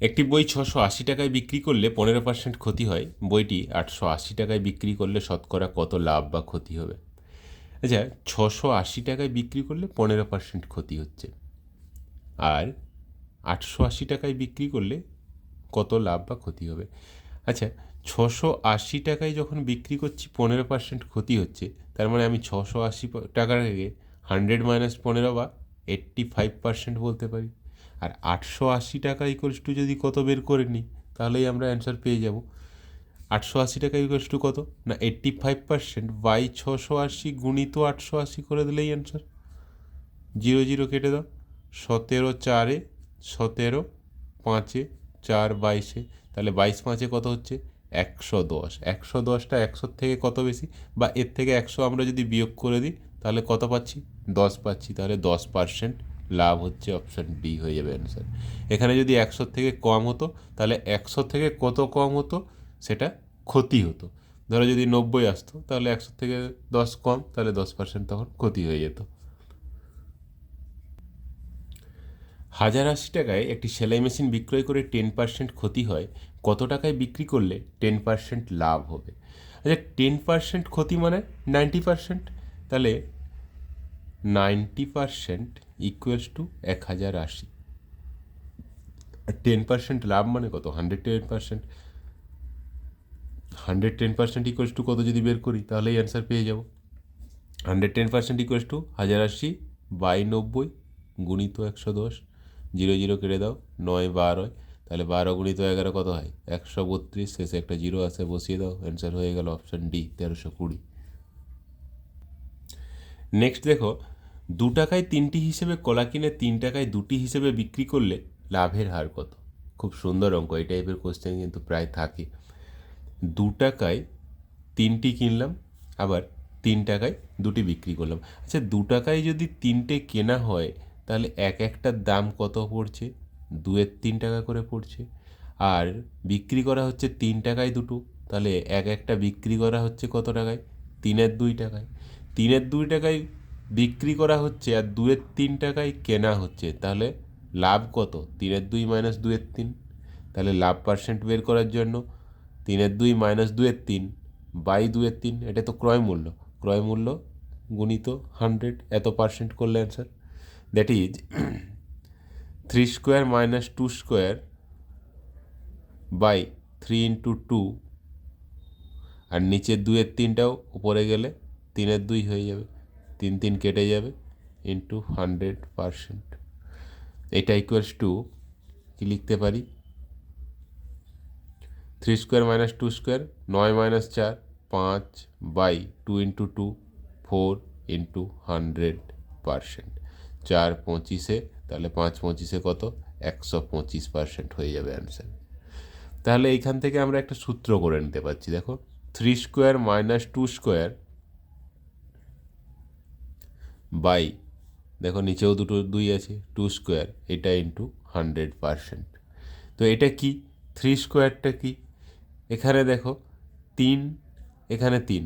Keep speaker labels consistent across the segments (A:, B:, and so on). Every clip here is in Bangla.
A: একটি বই ছশো আশি টাকায় বিক্রি করলে পনেরো পার্সেন্ট ক্ষতি হয়। বইটি আটশো আশি টাকায় বিক্রি করলে শতকরা কত লাভ বা ক্ষতি হবে? আচ্ছা ছশো আশি টাকায় বিক্রি করলে পনেরো পার্সেন্ট ক্ষতি হচ্ছে। আর আটশো আশি টাকায় বিক্রি করলে কত লাভ বা ক্ষতি হবে? আচ্ছা ছশো আশি টাকায় যখন বিক্রি করছি, পনেরো পার্সেন্ট ক্ষতি হচ্ছে। তার মানে আমি ছশো আশি টাকার থেকে হান্ড্রেড মাইনাস পনেরো বা এইট্টি ফাইভ পার্সেন্ট বলতে পারি। আর আটশো আশি টাকা ইকোয়ালস টু যদি কত বের করে নিই, তাহলেই আমরা অ্যান্সার পেয়ে যাব। আটশো আশি টাকা ইকোয়ালস টু কত? না এইট্টি ফাইভ পার্সেন্ট বাই ছশো আশি গুণিত আটশো আশি করে দিলেই অ্যান্সার জিরো জিরো কেটে দাও, সতেরো চারে, সতেরো পাঁচে, চার বাইশে, তাহলে বাইশ পাঁচে কত হচ্ছে? একশো দশ। একশো দশটা একশোর থেকে কত বেশি? বা এর থেকে একশো আমরা যদি বিয়োগ করে দিই, তাহলে কত পাচ্ছি? দশ পাচ্ছি, তাহলে দশ পার্সেন্ট লাভ হচ্ছে অপশান ডি হয়ে যাবে অ্যান্সার এখানে যদি একশোর থেকে কম হতো, তাহলে একশো থেকে কত কম হতো? সেটা ক্ষতি হতো। ধরো যদি নব্বই আসতো, তাহলে একশো থেকে দশ কম, তাহলে দশ পার্সেন্ট তখন ক্ষতি হয়ে যেত। হাজার আশি টাকায় একটি সেলাই মেশিন বিক্রয় করে টেন পার্সেন্ট ক্ষতি হয়, কত টাকায় বিক্রি করলে টেন পার্সেন্ট লাভ হবে? আচ্ছা টেন পার্সেন্ট ক্ষতি মানে নাইনটি পার্সেন্ট তাহলে নাইনটি পার্সেন্ট ইকুয়ালস টু এক হাজার আশি। টেন পার্সেন্ট লাভ মানে কত? Hundred ten percent hundred ten percent equals to কত যদি বের করি, তাহলেই অ্যান্সার পেয়ে যাব। Hundred ten percent equals to হাজার আশি বাই নব্বই গুণিত একশো দশ। জিরো জিরো কেটে দাও, নয় বারোয় তাহলে বারো গুণিত এগারো কত হয়? একশো বত্রিশ। শেষে একটা জিরো আছে, বসিয়ে দাও। অ্যান্সার হয়ে গেল অপশান ডি তেরোশো কুড়ি। নেক্সট দেখো দু টাকায় তিনটি হিসেবে কলা কিনে তিন টাকায় দুটি হিসেবে বিক্রি করলে লাভের হার কত? খুব সুন্দর অঙ্ক, এই টাইপের কোশ্চেন কিন্তু প্রায় থাকে। দু টাকায় তিনটি কিনলাম, আবার তিন টাকায় দুটি বিক্রি করলাম। আচ্ছা দু টাকায় যদি তিনটে কেনা হয়, তাহলে এক একটার দাম কত পড়ছে? দুয়ের তিন টাকা করে পড়ছে। আর বিক্রি করা হচ্ছে তিন টাকায় দুটো, তাহলে এক একটা বিক্রি করা হচ্ছে কত টাকায়? তিনের দুই টাকায়। তিনের দুই টাকায় বিক্রি করা হচ্ছে আর দুয়ের তিন টাকায় কেনা হচ্ছে, তাহলে লাভ কত? তিনের দুই মাইনাস দুয়ের তিন। তাহলে লাভ পার্সেন্ট বের করার জন্য তিনের দুই মাইনাস দুয়ের তিন বাই দুয়ের তিন, এটা তো ক্রয় মূল্য। ক্রয় মূল্য গুণিত হান্ড্রেড, এত পার্সেন্ট করলে answer that is three square minus two square by three into two আর নিচের দুয়ের তিনটাও উপরে গেলে তিনের দুই হয়ে যাবে। তিন তিন কেটে যাবে ইন্টু হান্ড্রেড পারসেন্ট এটা ইকুয়ালস টু কি লিখতে পারি? Three square minus two square নয় মাইনাস চার, পাঁচ by two into two four into hundred percent চার পঁচিশে, তাহলে পাঁচ পঁচিশে কত? একশো পঁচিশ পার্সেন্ট হয়ে যাবে অ্যান্সার তাহলে এইখান থেকে আমরা একটা সূত্র করে নিতে পারছি, দেখো। Three square minus two square by. দেখো নিচেও দুটো দুই আছে, টু স্কোয়ার, এটা ইন্টু হান্ড্রেড পারসেন্ট তো এটা কি? থ্রি স্কোয়ারটা কি? এখানে দেখো তিন, এখানে তিন।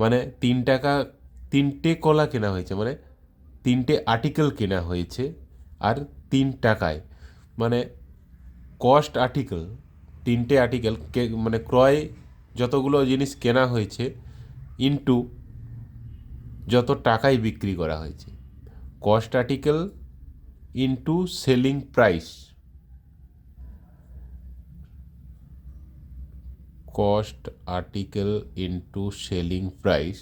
A: মানে তিন টাকা, তিনটে কলা কেনা হয়েছে মানে তিনটে আর্টিকেল কেনা হয়েছে আর তিন টাকায়। মানে কস্ট আর্টিকেল তিনটে আর্টিকেল মানে ক্রয় যতগুলো জিনিস কেনা হয়েছে ইন্টু যত টাকায় বিক্রি করা হয়েছে। Cost article into selling price cost article into selling price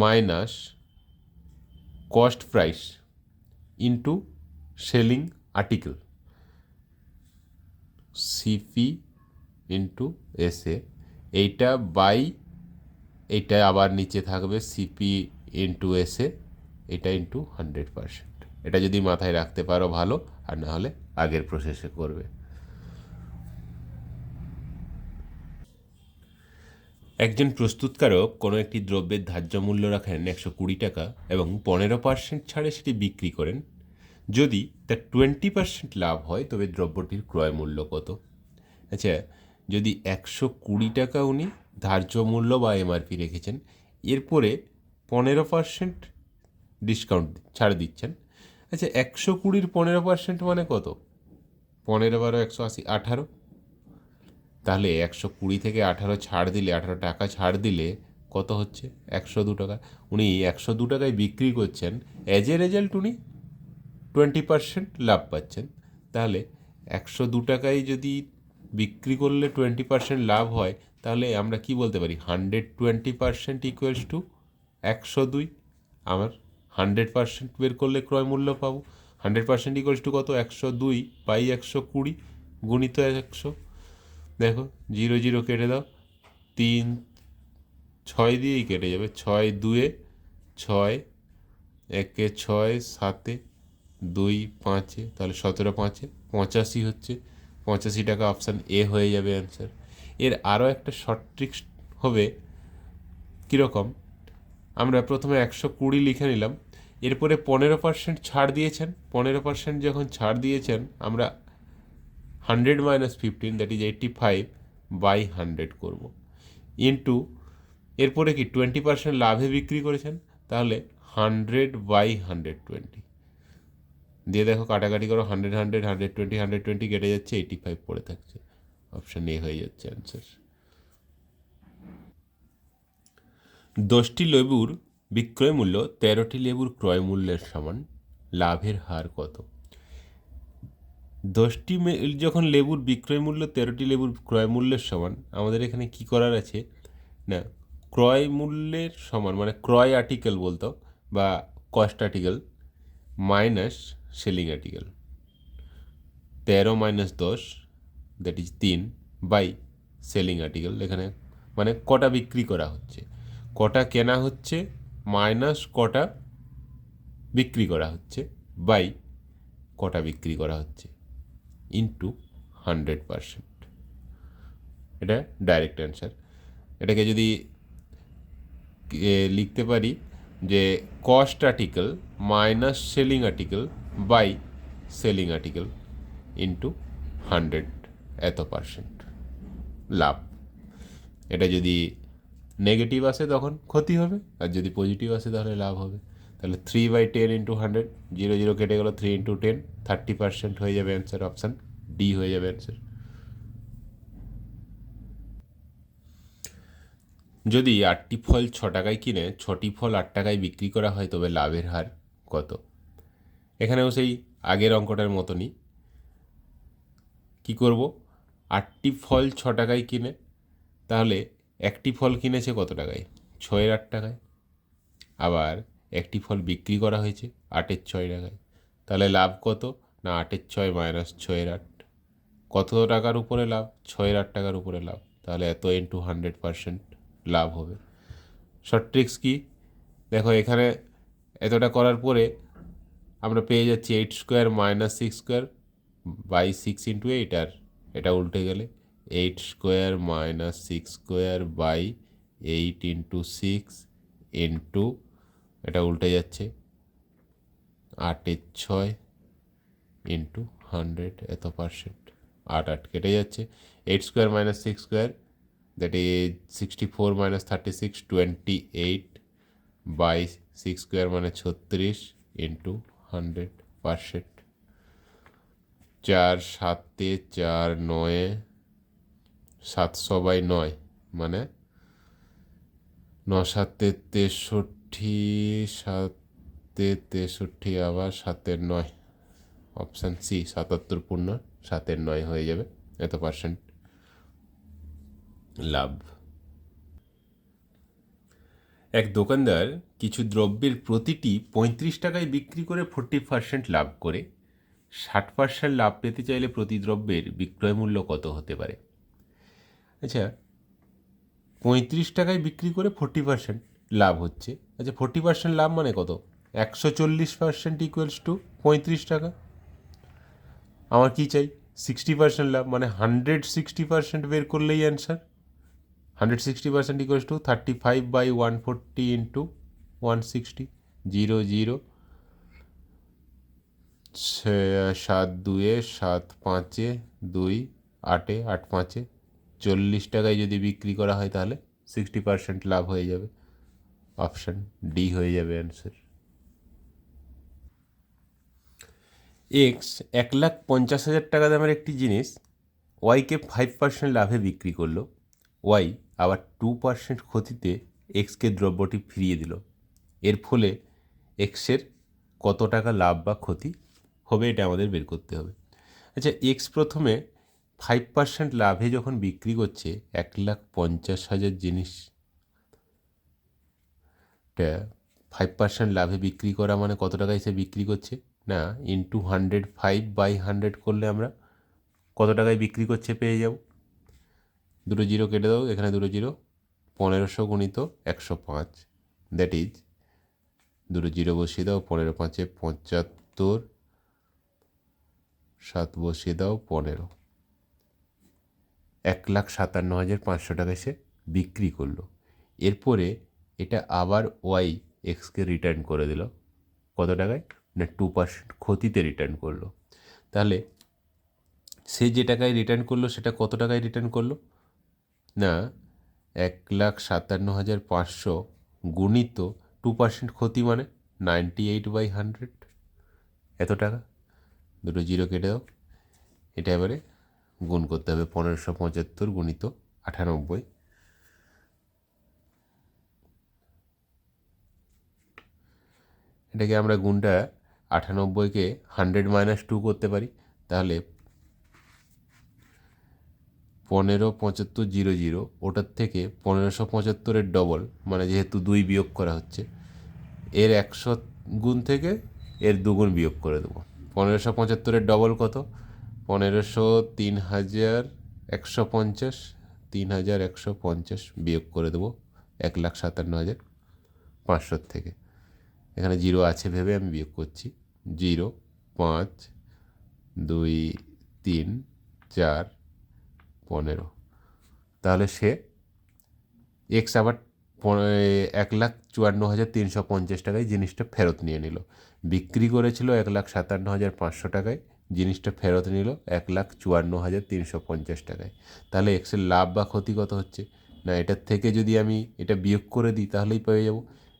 A: minus cost price into selling article CP into SA এইটা বাই এইটা আবার নিচে থাকবে সিপি ইন্টু এসে এটা ইন্টু হান্ড্রেড পারসেন্ট এটা যদি মাথায় রাখতে পারো ভালো, আর না হলে আগের প্রসেসে করবে। একজন প্রস্তুতকারক কোনো একটি দ্রব্যের ধার্য মূল্য রাখেন একশো কুড়ি টাকা এবং পনেরো পার্সেন্ট ছাড়ে সেটি বিক্রি করেন। যদি তার টোয়েন্টি পার্সেন্ট লাভ হয়, তবে দ্রব্যটির ক্রয় মূল্য কত? আচ্ছা যদি একশো কুড়ি টাকা উনি ধার্য মূল্য বা এমআরপি রেখেছেন। এরপরে পনেরো পার্সেন্ট ডিসকাউন্ট ছাড় দিচ্ছেন। আচ্ছা একশো কুড়ির পনেরো পার্সেন্ট মানে কত? পনেরো বারো একশো আশি আঠারো। তাহলে একশো কুড়ি থেকে আঠারো ছাড় দিলে, আঠারো টাকা ছাড় দিলে কত হচ্ছে? একশো দু টাকা। উনি একশো দু টাকায় বিক্রি করছেন। অ্যাজ এ রেজাল্ট উনি টোয়েন্টি পার্সেন্ট লাভ পাচ্ছেন। তাহলে একশো দু টাকায় যদি বিক্রি করলে টোয়েন্টি পার্সেন্ট লাভ হয়, তাহলে আমরা কি বলতে পারি? Hundred twenty percent equals to একশো দুই। আমার হান্ড্রেড পার্সেন্ট বের করলে ক্রয় মূল্য পাবো। হান্ড্রেড পার্সেন্ট ইকুয়ালস টু কত? একশো দুই বাই একশো কুড়ি গুণিত একশো। দেখো, জিরো জিরো কেটে দাও। তিন, ছয় দিয়েই কেটে যাবে। ছয় দুয়ে ছয়, একে ছয়, সাতে দুই, পাঁচে, তাহলে সতেরো পাঁচে, পঁচাশি হচ্ছে। পঁচাশি টাকা অপশান এ হয়ে যাবে অ্যান্সার এর আরও একটা শর্ট ট্রিক্স হবে কীরকম? আমরা প্রথমে একশো কুড়ি লিখে নিলাম। এরপরে পনেরো পার্সেন্ট ছাড় দিয়েছেন। পনেরো পার্সেন্ট যখন ছাড় দিয়েছেন, আমরা hundred minus fifteen that is eighty five by hundred করব। ইন্টু এরপরে কি টোয়েন্টি পার্সেন্ট লাভে বিক্রি করেছেন? তাহলে হান্ড্রেড বাই হান্ড্রেড টোয়েন্টি দিয়ে দেখো কাটাকাটি করো hundred hundred hundred twenty hundred twenty কেটে যাচ্ছে এইটি ফাইভ পড়ে থাকছে। অপশান এ হয়ে যাচ্ছে অ্যান্সার দশটি লেবুর বিক্রয় মূল্য তেরোটি লেবুর ক্রয় মূল্যের সমান, লাভের হার কত? দশটি যখন লেবুর বিক্রয় মূল্য তেরোটি লেবুর ক্রয় মূল্যের সমান, আমাদের এখানে কি করার আছে? না, ক্রয় মূল্যের সমান মানে ক্রয় আর্টিকেল বলতো, বা cost article minus selling article. তেরো মাইনাস দশ দ্যাট ইজ তিন বাই সেলিং আর্টিকেল। এখানে মানে কটা বিক্রি করা হচ্ছে। কটা কেনা হচ্ছে, মাইনাস কটা বিক্রি করা হচ্ছে বাই কটা বিক্রি করা হচ্ছে ইন্টু হান্ড্রেড পারসেন্ট এটা ডাইরেক্ট অ্যান্সার এটাকে যদি লিখতে পারি যে cost article minus selling article by selling article into hundred এত পার্সেন্ট লাভ। এটা যদি নেগেটিভ আসে তখন ক্ষতি হবে, আর যদি পজিটিভ আসে তাহলে লাভ হবে। তাহলে three by ten into hundred zero zero কেটে গেলো three into ten thirty percent হয়ে যাবে অ্যান্সার অপশান ডি হয়ে যাবে অ্যান্সার যদি আটটি ফল ছ টাকায় কিনে, ছটি ফল আট টাকায় বিক্রি করা হয়, তবে লাভের হার কত? এখানেও সেই আগের অঙ্কটার মতনই। কি করব? আটটি ফল ছ টাকায় কিনে, তাহলে একটি ফল কিনেছে কত টাকায়? ছয়ের আট টাকায়। আবার একটি ফল বিক্রি করা হয়েছে আটের ছয় টাকায়। তাহলে লাভ কত? না, আটের ছয় মাইনাস ছয়ের আট। কত টাকার উপরে লাভ? ছয়ের আট টাকার উপরে লাভ। তাহলে এত ইন্টু হান্ড্রেড পারসেন্ট লাভ হবে। শর্ট ট্রিক্স কি? দেখো, এখানে এতটা করার পরে আমরা পেয়ে যাচ্ছি eight square minus six square by six into eight আর এটা উল্টে গেলে eight square minus six square by eight into six into এটা উল্টে যাচ্ছে আটের ছয় ইন্টু হান্ড্রেড এত পার্সেন্ট আট আট কেটে যাচ্ছে। Eight square minus six square that is sixty four minus thirty six twenty eight by six square মানে ছত্রিশ ইন্টু হান্ড্রেড পার্সেন্ট চার সাতে চার নয়ে সাতশো বাই নয় মানে ন সাতে তেষট্টি সাতে তেষট্টি আবার সাতের নয়। অপশান সি সাতাত্তর পূর্ণ, সাতের নয় হয়ে যাবে, এত পার্সেন্ট লাভ। এক দোকানদার কিছু দ্রব্যের প্রতিটি পঁয়ত্রিশ টাকায় বিক্রি করে ফোরটি পার্সেন্ট লাভ করে, ষাট পার্সেন্ট লাভ পেতে চাইলে প্রতি দ্রব্যের বিক্রয় মূল্য কত হতে পারে? আচ্ছা পঁয়ত্রিশ টাকায় বিক্রি করে ফোরটি পার্সেন্ট লাভ হচ্ছে। আচ্ছা ফোরটি পার্সেন্ট লাভ মানে কত? একশো চল্লিশ পার্সেন্ট ইকুয়ালস টু পঁয়ত্রিশ টাকা। আমার কি চাই? সিক্সটি পার্সেন্ট লাভ মানে হান্ড্রেড সিক্সটি পার্সেন্ট বের করলেই answer hundred sixty percent equals to thirty five by one forty into one sixty zero zero সাত দুয়ে, সাত পাঁচে, দুই, আটে, আট পাঁচে, চল্লিশ টাকায় যদি বিক্রি করা হয় তাহলে সিক্সটি পার্সেন্ট লাভ হয়ে যাবে। অপশান ডি হয়ে যাবে অ্যান্সার এক্স এক লাখ পঞ্চাশ হাজার টাকা দামের একটি জিনিস ওয়াইকে ফাইভ পার্সেন্ট লাভে বিক্রি করল। ওয়াই আবার টু পার্সেন্ট ক্ষতিতে এক্সকে দ্রব্যটি ফিরিয়ে দিল। এর ফলে এক্সের কত টাকা লাভ বা ক্ষতি হবে এটা আমাদের বের করতে হবে। আচ্ছা এক্স প্রথমে ফাইভ পার্সেন্ট লাভে যখন বিক্রি করছে, এক লাখ পঞ্চাশ হাজার জিনিস ফাইভ পার্সেন্ট লাভে বিক্রি করা মানে কত টাকায় সে বিক্রি করছে? না into hundred five by hundred করলে আমরা কত টাকায় বিক্রি করছে পেয়ে যাব? দুটো জিরো কেটে দাও, এখানে দুটো জিরো, পনেরোশো গুণিত একশো পাঁচ। দ্যাট ইজ দুটো জিরো বসিয়ে দাও, পনেরো পাঁচে পঁচাত্তর। সাত বসিয়ে দাও, পনেরো। এক লাখ সাতান্ন হাজার পাঁচশো টাকায় সে বিক্রি করল। এরপরে এটা আবার ওয়াই এক্সকে রিটার্ন করে দিল। কত টাকায়? না, টু পার্সেন্ট ক্ষতিতে রিটার্ন করল। তাহলে সে যে টাকায় রিটার্ন করল, সেটা কত টাকায় রিটার্ন করল? না, এক লাখ সাতান্ন হাজার পাঁচশো গুণিত টু পার্সেন্ট ক্ষতি মানে নাইনটি এইট বাই হান্ড্রেড এত টাকা? দুটো জিরো কেটে দাও। এটা এবারে গুণ করতে হবে পনেরোশো পঁচাত্তর গুণিত আটানব্বই। এটাকে আমরা গুণটা আটানব্বইকে হান্ড্রেড মাইনাস টু করতে পারি। তাহলে পনেরো পঁচাত্তর জিরো জিরো ওটার থেকে পনেরোশো পঁচাত্তরের ডবল মানে যেহেতু দুই বিয়োগ করা হচ্ছে এর একশো গুণ থেকে এর দুগুণ বিয়োগ করে দেবো। পনেরোশো পঁচাত্তরের ডবল কত? পনেরোশো তিন হাজার একশো পঞ্চাশ, তিন হাজার একশো পঞ্চাশ বিয়োগ করে দেবো এক লাখ সাতান্ন হাজার পাঁচশোর থেকে। এখানে জিরো আছে ভেবে আমি বিয়োগ করছি। জিরো, পাঁচ, দুই, তিন, চার, পনেরো। তাহলে সে এক্স আবার এক লাখ চুয়ান্ন হাজার তিনশো পঞ্চাশ টাকায় জিনিসটা ফেরত নিয়ে নিল। বিক্রি করেছিল এক লাখ সাতান্ন হাজার পাঁচশো টাকায়, জিনিসটা ফেরত নিল এক লাখ চুয়ান্ন হাজার তিনশো পঞ্চাশ টাকায়। তাহলে এক্সের লাভ বা ক্ষতি কত হচ্ছে? না, এটার থেকে যদি আমি এটা বিয়োগ করে দিই, তাহলেই পেয়ে যাব।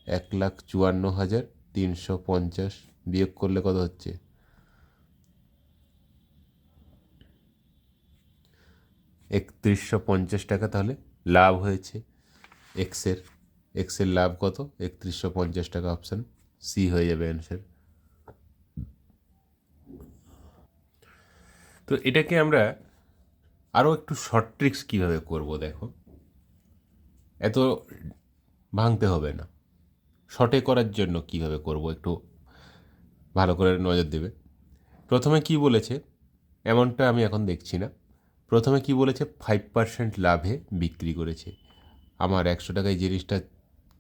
A: এক লাখ চুয়ান্ন হাজার তিনশো পঞ্চাশ বিয়োগ করলে কত হচ্ছে? একত্রিশশো পঞ্চাশ টাকা তাহলে লাভ হয়েছে। এক্সের এক্সের লাভ কত? একত্রিশশো পঞ্চাশ টাকা অপশান সি হয়ে যাবে অ্যান্সার তো এটাকে আমরা আরও একটু শর্ট ট্রিক্স কীভাবে করব দেখো? এত ভাঙতে হবে না। শর্টে করার জন্য কীভাবে করব? একটু ভালো করে নজর দেবে। প্রথমে কি বলেছে? এমনটা আমি এখন দেখছি না। প্রথমে কি বলেছে? ফাইভ পার্সেন্ট লাভে বিক্রি করেছে। আমার একশো টাকায় জিনিসটা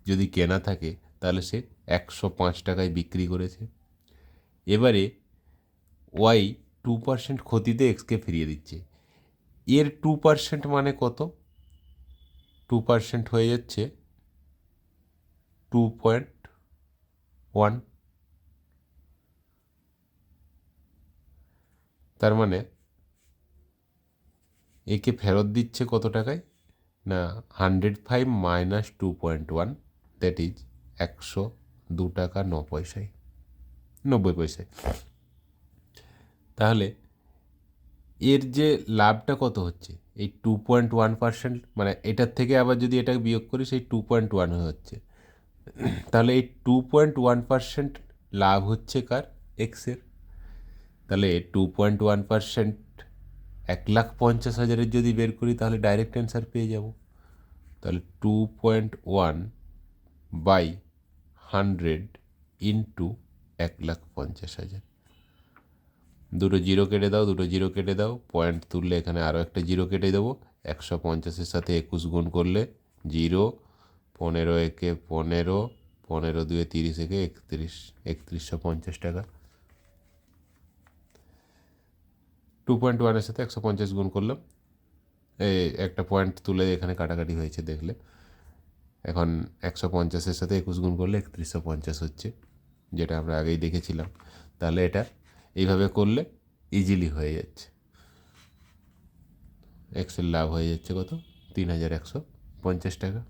A: যদি কেনা থাকে, তাহলে সে একশো পাঁচ টাকায় বিক্রি করেছে। এবারে ওয়াই টু পার্সেন্ট ক্ষতিতে এক্সকে ফিরিয়ে দিচ্ছে। এর টু পার্সেন্ট মানে কত? টু পার্সেন্ট হয়ে যাচ্ছে টু পয়েন্ট ওয়ান। তার মানে একে ফেরত দিচ্ছে কত টাকায়? না hundred five minus two point one that is একশো দু টাকা ন পয়সায়, নব্বই পয়সায়। তাহলে এর যে লাভটা কত হচ্ছে? এই টু পয়েন্ট ওয়ান পার্সেন্ট মানে এটার থেকে আবার যদি এটা বিয়োগ করি, সেই টু পয়েন্ট ওয়ান হচ্ছে। তাহলে এই টু পয়েন্ট ওয়ান পার্সেন্ট লাভ হচ্ছে কার? এক্সের তাহলে টু পয়েন্ট ওয়ান পার্সেন্ট এক লাখ পঞ্চাশ হাজারের যদি বের করি, তাহলে ডাইরেক্ট অ্যান্সার পেয়ে যাব। তাহলে two point one by hundred into এক লাখ পঞ্চাশ হাজার। দুটো জিরো কেটে দাও, দুটো জিরো কেটে দাও পয়েন্ট তুললে এখানে আরও একটা জিরো কেটে দেবো। একশো পঞ্চাশের সাথে একুশ গুণ করলে জিরো পনেরো একে পনেরো পনেরো দুয়ে তিরিশ একে একত্রিশ, একত্রিশশো পঞ্চাশ টাকা। টু পয়েন্ট ওয়ানের সাথে একশো পঞ্চাশ গুণ করলাম। এই একটা পয়েন্ট তুলে এখানে কাটাকাটি হয়েছে দেখলে। এখন একশো পঞ্চাশের সাথে একুশ গুণ করলে একত্রিশশো পঞ্চাশ হচ্ছে, যেটা আমরা আগেই দেখেছিলাম। তাহলে এটা এইভাবে করলে ইজিলি হয়ে যাচ্ছে। এক্সের লাভ হয়ে যাচ্ছে কত? তিন হাজার একশো পঞ্চাশ টাকা।